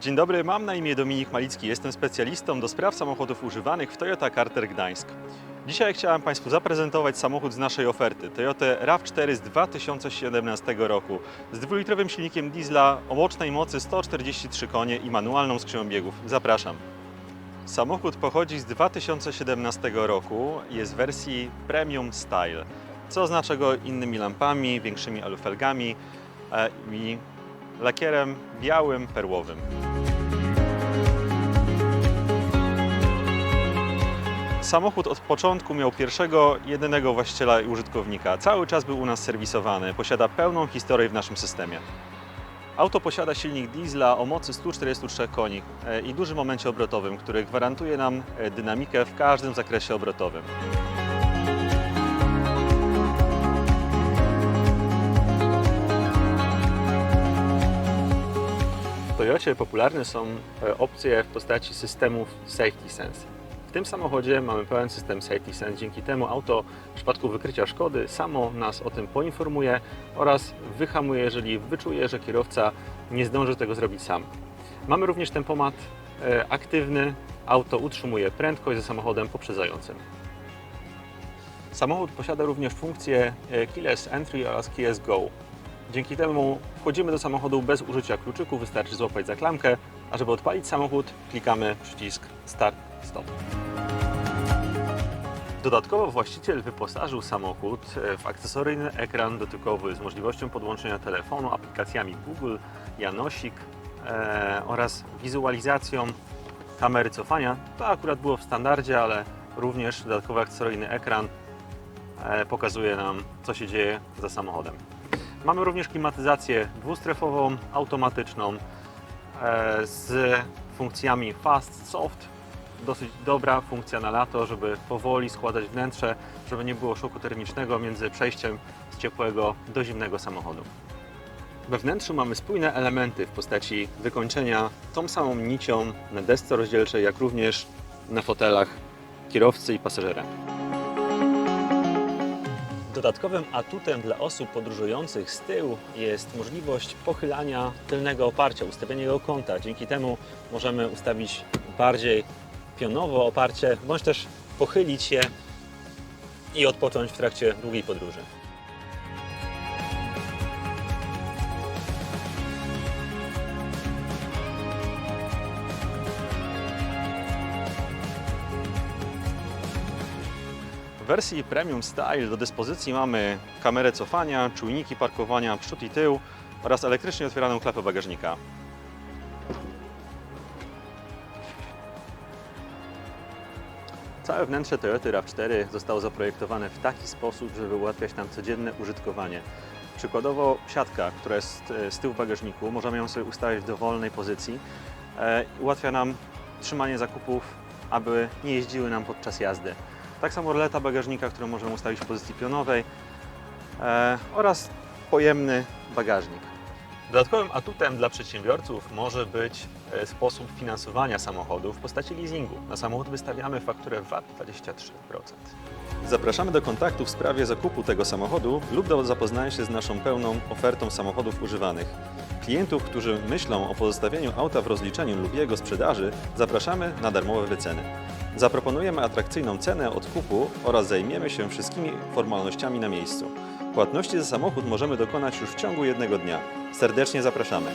Dzień dobry, mam na imię Dominik Malicki, jestem specjalistą do spraw samochodów używanych w Toyota Carter Gdańsk. Dzisiaj chciałem Państwu zaprezentować samochód z naszej oferty, Toyota RAV4 z 2017 roku, z dwulitrowym silnikiem diesla o łącznej mocy 143 konie i manualną skrzynią biegów. Zapraszam. Samochód pochodzi z 2017 roku, jest w wersji Premium Style, co oznacza go innymi lampami, większymi alufelgami e, i lakierem białym, perłowym. Samochód od początku miał pierwszego, jedynego właściciela i użytkownika. Cały czas był u nas serwisowany, posiada pełną historię w naszym systemie. Auto posiada silnik diesla o mocy 143 koni e, i dużym momencie obrotowym, który gwarantuje nam e, dynamikę w każdym zakresie obrotowym. Toyocie popularne są e, opcje w postaci systemów Safety Sense. W tym samochodzie mamy pełen system Safety Sense. Dzięki temu auto w przypadku wykrycia szkody samo nas o tym poinformuje oraz wyhamuje, jeżeli wyczuje, że kierowca nie zdąży tego zrobić sam. Mamy również tempomat e, aktywny. Auto utrzymuje prędkość za samochodem poprzedzającym. Samochód posiada również funkcję e, Keyless Entry oraz Keyless Go. Dzięki temu wchodzimy do samochodu bez użycia kluczyku, wystarczy złapać za klamkę, a żeby odpalić samochód, klikamy przycisk Start Stop. Dodatkowo właściciel wyposażył samochód e, w akcesoryjny ekran dotykowy z możliwością podłączenia telefonu, aplikacjami Google, Janosik e, oraz wizualizacją kamery cofania. To akurat było w standardzie, ale również dodatkowy akcesoryjny ekran e, pokazuje nam, co się dzieje za samochodem. Mamy również klimatyzację dwustrefową, automatyczną e, z funkcjami Fast, Soft. Dosyć dobra funkcja na lato, żeby powoli składać wnętrze, żeby nie było szoku termicznego między przejściem z ciepłego do zimnego samochodu. We wnętrzu mamy spójne elementy w postaci wykończenia tą samą nicią na desce rozdzielczej, jak również na fotelach kierowcy i pasażera. Dodatkowym atutem dla osób podróżujących z tyłu jest możliwość pochylania tylnego oparcia, ustawienia jego kąta. Dzięki temu możemy ustawić bardziej pionowo oparcie, bądź też pochylić się i odpocząć w trakcie długiej podróży. W wersji Premium Style do dyspozycji mamy kamerę cofania, czujniki parkowania przód i tył oraz elektrycznie otwieraną klapę bagażnika. Całe wnętrze Toyota RAV4 zostało zaprojektowane w taki sposób, żeby ułatwiać nam codzienne użytkowanie. Przykładowo siatka, która jest e, z tyłu bagażniku, możemy ją sobie ustawić w dowolnej pozycji. E, Ułatwia nam trzymanie zakupów, aby nie jeździły nam podczas jazdy. Tak samo roleta bagażnika, którą możemy ustawić w pozycji pionowej e, oraz pojemny bagażnik. Dodatkowym atutem dla przedsiębiorców może być e, sposób finansowania samochodu w postaci leasingu. Na samochód wystawiamy fakturę VAT 23%. Zapraszamy do kontaktu w sprawie zakupu tego samochodu lub do zapoznania się z naszą pełną ofertą samochodów używanych. Klientów, którzy myślą o pozostawieniu auta w rozliczeniu lub jego sprzedaży, zapraszamy na darmowe wyceny. Zaproponujemy atrakcyjną cenę odkupu oraz zajmiemy się wszystkimi formalnościami na miejscu. Płatności za samochód możemy dokonać już w ciągu jednego dnia. Serdecznie zapraszamy.